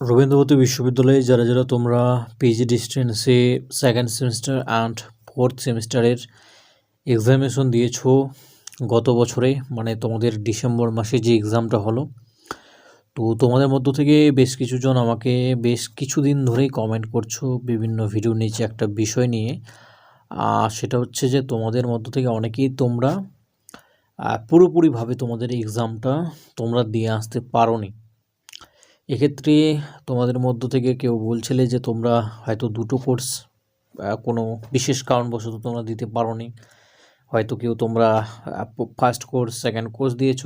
রবীন্দ্রভারতী বিশ্ববিদ্যালয়ে যারা যারা তোমরা পিজি ডিস্টেন্সে সেকেন্ড সেমিস্টার অ্যান্ড ফোর্থ সেমিস্টারের এক্সামিনেশন দিয়েছ গত বছরে মানে তোমাদের ডিসেম্বর মাসে যে এক্সামটা হলো, তো তোমাদের মধ্য থেকে বেশ কিছুজন আমাকে বেশ কিছুদিন ধরেই কমেন্ট করছ বিভিন্ন ভিডিও নিচে একটা বিষয় নিয়ে। সেটা হচ্ছে যে তোমাদের মধ্য থেকে অনেকেই তোমরা পুরোপুরিভাবে তোমাদের এক্সামটা তোমরা দিয়ে আসতে পারোনি। এক্ষেত্রে তোমাদের মধ্য থেকে কেউ বলছিলে যে তোমরা হয়তো দুটো কোর্স কোনো বিশেষ কারণবশত তোমরা দিতে পারো নি হয়তো কেউ তোমরা ফার্স্ট কোর্স সেকেন্ড কোর্স দিয়েছ,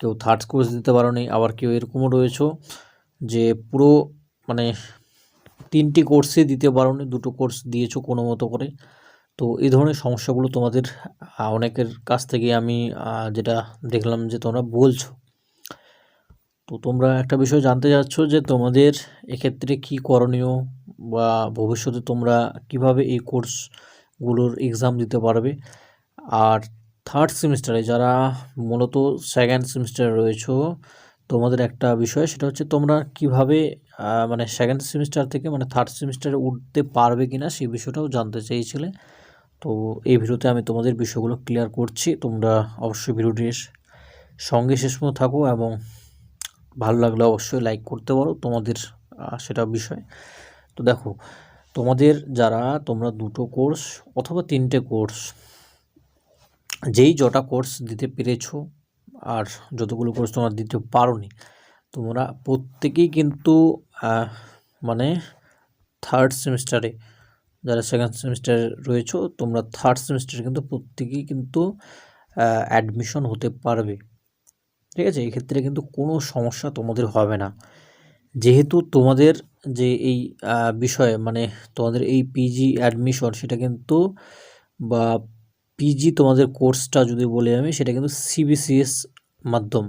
কেউ থার্ড কোর্স দিতে পারো নি আবার কেউ এরকমও রয়েছো যে পুরো মানে তিনটি কোর্সে দিতে পারো নি দুটো কোর্স দিয়েছ কোনো মতো করে। তো এই ধরনের সমস্যাগুলো তোমাদের অনেকের কাছ থেকে আমি যেটা দেখলাম যে তোমরা বলছো। তো তোমরা একটা বিষয় জানতে চাচ্ছ যে তোমাদের এক্ষেত্রে কি করণীয় বা ভবিষ্যতে তোমরা কীভাবে এই কোর্সগুলোর এক্সাম দিতে পারবে? আর থার্ড সেমিস্টারে যারা মূলত সেকেন্ড সেমিস্টারে রয়েছো, তোমাদের একটা বিষয় সেটা হচ্ছে তোমরা কীভাবে মানে সেকেন্ড সেমিস্টার থেকে মানে থার্ড সেমিস্টারে উঠতে পারবে কিনা সেই বিষয়টাও জানতে চেয়েছিলে। তো এই ভিডিওতে আমি তোমাদের বিষয়গুলো ক্লিয়ার করছি, তোমরা অবশ্যই ভিডিওটির সঙ্গে শেষ থাকো এবং ভালো লাগলে অবশ্যই লাইক করতে পারো তোমাদের সেটা বিষয়। তো দেখো, তোমাদের যারা, তোমরা দুটো কোর্স অথবা তিনটে কোর্স যেই যটা কোর্স দিতে পেরেছ আর যতগুলো কোর্স তোমরা দিতে পারোনি, তোমরা প্রত্যেকেই কিন্তু মানে থার্ড সেমিস্টারে যারা সেকেন্ড সেমিস্টারে রয়েছো, তোমরা থার্ড সেমিস্টারে কিন্তু প্রত্যেকেই কিন্তু অ্যাডমিশন হতে পারবে। ঠিক আছে? এক্ষেত্রে কিন্তু কোনো সমস্যা তোমাদের হবে না। যেহেতু তোমাদের যে এই বিষয়ে মানে তোমাদের এই পিজি অ্যাডমিশন সেটা কিন্তু, বা পিজি তোমাদের কোর্সটা যদি বলি আমি, সেটা কিন্তু সিবিসিএস মাধ্যম।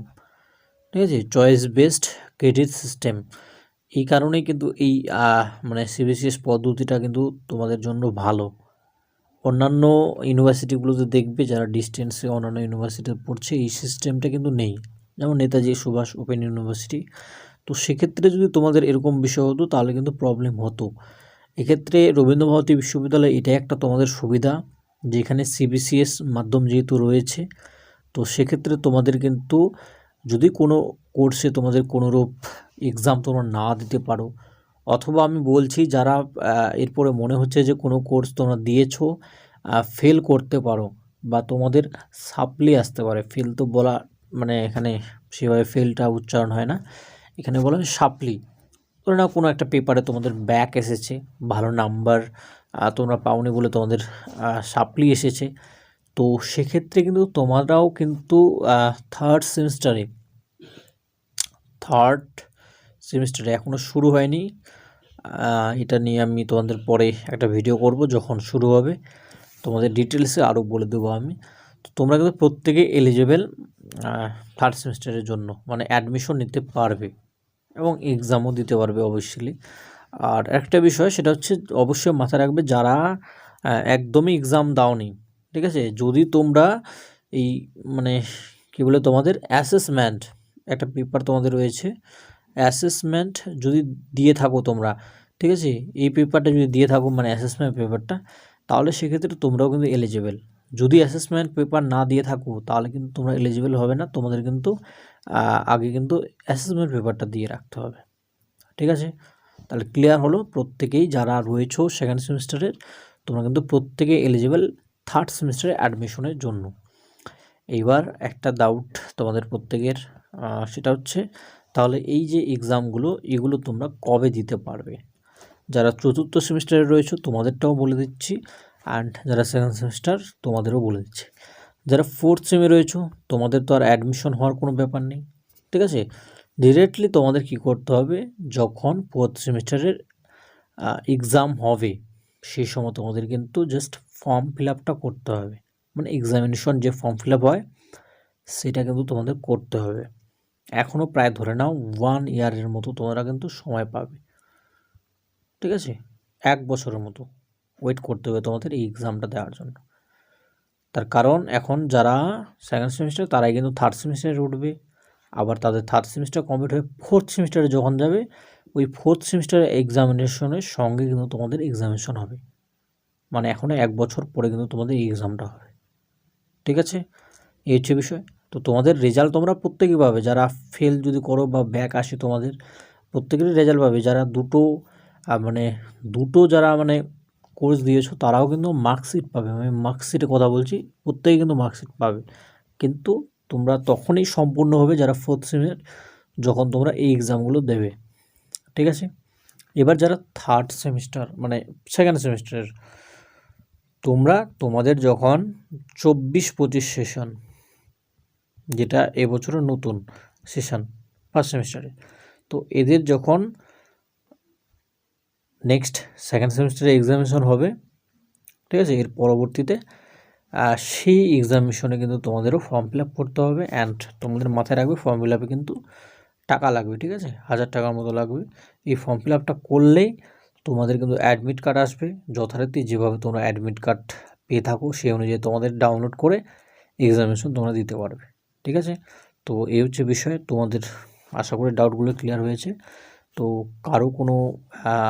ঠিক আছে? চয়েস বেসড ক্রেডিট সিস্টেম এই কারণেই কিন্তু এই মানে সিবিসিএস পদ্ধতিটা কিন্তু তোমাদের জন্য ভালো। অন্যান্য ইউনিভার্সিটিগুলোতে দেখবে যারা ডিস্টেন্সে অন্যান্য ইউনিভার্সিটিতে পড়ছে, এই সিস্টেমটা কিন্তু নেই। যেমন নেতাজি, সুভাষ ওপেন ইউনিভার্সিটি। তো সেক্ষেত্রে যদি তোমাদের এরকম বিষয় হতো, তাহলে কিন্তু প্রবলেম হতো। এক্ষেত্রে রবীন্দ্রভারতী বিশ্ববিদ্যালয় এটা একটা তোমাদের সুবিধা, যেখানে সিবিসিএস মাধ্যম যেহেতু রয়েছে, তো সেক্ষেত্রে তোমাদের কিন্তু যদি কোনো কোর্সে তোমাদের কোনোরূপ এক্সাম তোমরা না দিতে পারো, অথবা আমি বলছি যারা এরপরে মনে হচ্ছে যে কোনো কোর্স তোমরা দিয়েছ ফেল করতে পারো, বা তোমাদের সাপ্লি আসতে পারে। ফেল তো বলা মানে এখানে সেভাবে ফেলটা উচ্চারণ হয় না। এখানে বলা সাপ্লি ধরে নাও কোনো একটা পেপারে তোমাদের ব্যাক এসেছে, ভালো নাম্বার তোমরা পাওনি বলে তোমাদের সাপ্লি এসেছে। তো সেক্ষেত্রে কিন্তু তোমরাও কিন্তু থার্ড সেমিস্টারে থার্ড সেমিস্টারে এখনও শুরু হয়নি। এটা নিয়ে আমি তোমাদের পরে একটা ভিডিও করব যখন শুরু হবে। তোমাদের ডিটেলসে আরও বলে দেবো আমি। তোমরা কিন্তু প্রত্যেকে এলিজেবেল থার্ড সেমিস্টারের জন্য মানে অ্যাডমিশন নিতে পারবে এবং এক্সামও দিতে পারবে অবশ্যই আর একটা বিষয়, সেটা হচ্ছে অবশ্যই মাথায় রাখবে যারা একদমই এক্সাম দাওনি, ঠিক আছে? যদি তোমরা এই মানে কী বলে তোমাদের অ্যাসেসমেন্ট একটা পেপার তোমাদের রয়েছে অ্যাসেসমেন্ট যদি দিয়ে থাকো তোমরা, ঠিক আছে? এই পেপারটা যদি দিয়ে থাকো মানে অ্যাসেসমেন্ট পেপারটা তাহলে সেক্ষেত্রে তোমরাও কিন্তু এলিজিবল যদি অ্যাসেসমেন্ট পেপার না দিয়ে থাকো, তাহলে কিন্তু তোমরা এলিজিবল হবে না। তোমাদের কিন্তু আগে কিন্তু অ্যাসেসমেন্ট পেপারটা দিয়ে রাখতে হবে। ঠিক আছে? তাহলে ক্লিয়ার হলো, প্রত্যেকেই যারা রয়েছো সেকেন্ড সেমিস্টারের তোমরা কিন্তু প্রত্যেকে এলিজিবল থার্ড সেমিস্টারে অ্যাডমিশনের জন্য। এইবার একটা ডাউট তোমাদের প্রত্যেকের সেটা হচ্ছে, তাহলে এই যে এক্সামগুলো এগুলো তোমরা কবে দিতে পারবে? যারা চতুর্থ সেমিস্টারে রয়েছে, তোমাদেরটাও বলে দিচ্ছি। অ্যান্ড যারা সেকেন্ড সেমিস্টার তোমাদেরও বলে দিচ্ছে। যারা ফোর্থ সেমে রয়েছো, তোমাদের তো আর অ্যাডমিশন হওয়ার কোনো ব্যাপার নেই, ঠিক আছে? ডিরেক্টলি তোমাদের কি করতে হবে, যখন ফোর্থ সেমিস্টারের এক্সাম হবে, সেই সময় তোমাদের কিন্তু জাস্ট ফর্ম ফিল আপটা করতে হবে। মানে এক্সামিনেশন যে ফর্ম ফিল আপ হয়, সেটা কিন্তু তোমাদের করতে হবে। এখনও প্রায় ধরে নাও ওয়ান ইয়ারের মতো তোমরা কিন্তু সময় পাবে। ঠিক আছে? এক বছরের মতো। ওয়েট করতে হবে তোমাদের এই এক্সামটা দেওয়ার জন্য। তার কারণ এখন যারা সেকেন্ড সেমিস্টার তারাই কিন্তু থার্ড সেমিস্টারে উঠবে। আবার তাদের থার্ড সেমিস্টার কমপ্লিট হয়ে ফোর্থ সেমিস্টারে যখন যাবে, ওই ফোর্থ সেমিস্টার এক্সামিনেশনের সঙ্গে কিন্তু তোমাদের এক্সামিনেশন হবে। মানে এখনও এক বছর পরে কিন্তু তোমাদের এই এক্সামটা হবে। ঠিক আছে? এই হচ্ছে বিষয়। তো তোমাদের রেজাল্ট তোমরা প্রত্যেকেই পাবে। যারা ফেল যদি করো বা ব্যাক আসে তোমাদের, প্রত্যেকেরই রেজাল্ট পাবে। যারা দুটো মানে দুটো যারা মানে কোর্স দিয়েছ, তারাও কিন্তু মার্কশিট পাবে। আমি মার্কশিটের কথা বলছি, প্রত্যেকে কিন্তু মার্কশিট পাবে। কিন্তু তোমরা তখনই সম্পূর্ণ হবে যারা ফোর্থ সেমের যখন তোমরা এই এক্সামগুলো দেবে। ঠিক আছে? এবার যারা থার্ড সেমিস্টার মানে সেকেন্ড সেমিস্টারের তোমরা তোমাদের যখন চব্বিশ পঁচিশ সেশন যেটা এবছরের নতুন সেশন ফার্স্ট সেমিস্টারে তো এদের যখন নেক্সট সেকেন্ড সেমিস্টারে এক্সামিনেশন হবে। ঠিক আছে? এর পরবর্তীতে সেই এক্সামিনেশনে কিন্তু তোমাদেরও ফর্ম ফিল আপ করতে হবে অ্যান্ড তোমাদের মাথায় রাখবে ফর্ম ফিল আপে কিন্তু টাকা লাগবে, ঠিক আছে? হাজার টাকার মতো লাগবে। এই ফর্ম ফিল আপটা করলেই তোমাদের কিন্তু অ্যাডমিট কার্ড আসবে। যথারীতি যেভাবে তোমরা অ্যাডমিট কার্ড পেয়ে থাকো, সেই অনুযায়ী তোমাদের ডাউনলোড করে এক্সামিনেশন তোমরা দিতে পারবে। ঠিক আছে? তো এই হচ্ছে বিষয়। তোমাদের আশা করি ডাউটগুলো ক্লিয়ার হয়েছে। তো কারও কোনো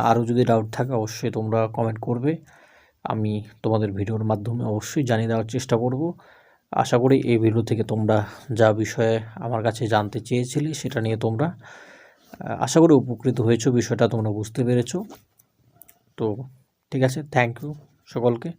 আরও যদি ডাউট থাকে অবশ্যই তোমরা কমেন্ট করবে। আমি তোমাদের ভিডিওর মাধ্যমে অবশ্যই জানিয়ে দেওয়ার চেষ্টা করব। আশা করি এই ভিডিও থেকে তোমরা যা বিষয়ে আমার কাছে জানতে চেয়েছিলে সেটা নিয়ে তোমরা আশা করি উপকৃত হয়েছো, বিষয়টা তোমরা বুঝতে পেরেছ। তো ঠিক আছে থ্যাংক ইউ সকলকে।